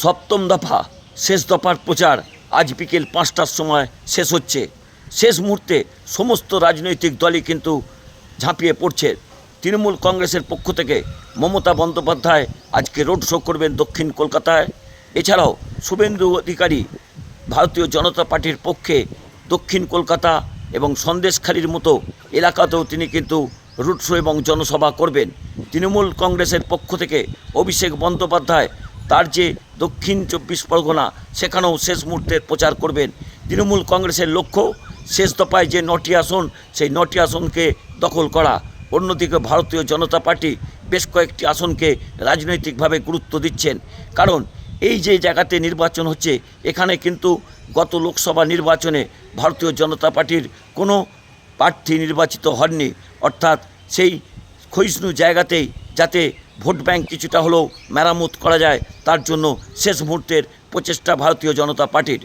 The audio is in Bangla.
সপ্তম দফা, শেষ দফার প্রচার আজ বিকেল পাঁচটার সময় শেষ হচ্ছে। শেষ মুহূর্তে সমস্ত রাজনৈতিক দলই কিন্তু ঝাঁপিয়ে পড়ছে। তৃণমূল কংগ্রেসের পক্ষ থেকে মমতা বন্দ্যোপাধ্যায় আজকে রোড শো করবেন দক্ষিণ কলকাতায়। এছাড়াও শুভেন্দু অধিকারী ভারতীয় জনতা পার্টির পক্ষে দক্ষিণ কলকাতা এবং সন্দেশখালির মতো এলাকাতেও তিনি কিন্তু রোড শো এবং জনসভা করবেন। তৃণমূল কংগ্রেসের পক্ষ থেকে অভিষেক বন্দ্যোপাধ্যায় তার যে দক্ষিণ চব্বিশ পরগনা, সেখানেও শেষ মুহূর্তের প্রচার করবেন। তৃণমূল কংগ্রেসের লক্ষ্য, শেষ দফায় যে নটি আসন, সেই নটি আসনকে দখল করা। অন্যদিকে ভারতীয় জনতা পার্টি বেশ কয়েকটি আসনকে রাজনৈতিকভাবে গুরুত্ব দিচ্ছেন। কারণ এই যে জায়গাতে নির্বাচন হচ্ছে, এখানে কিন্তু গত লোকসভা নির্বাচনে ভারতীয় জনতা পার্টির কোনো প্রার্থী নির্বাচিত হননি। অর্থাৎ সেই ক্ষয়িষ্ণু জায়গাতেই যাতে ভোট ব্যাঙ্ক কিছুটা হলেও মেরামত করা যায়, তার জন্য শেষ মুহূর্তের প্রচেষ্টা ভারতীয় জনতা পার্টির।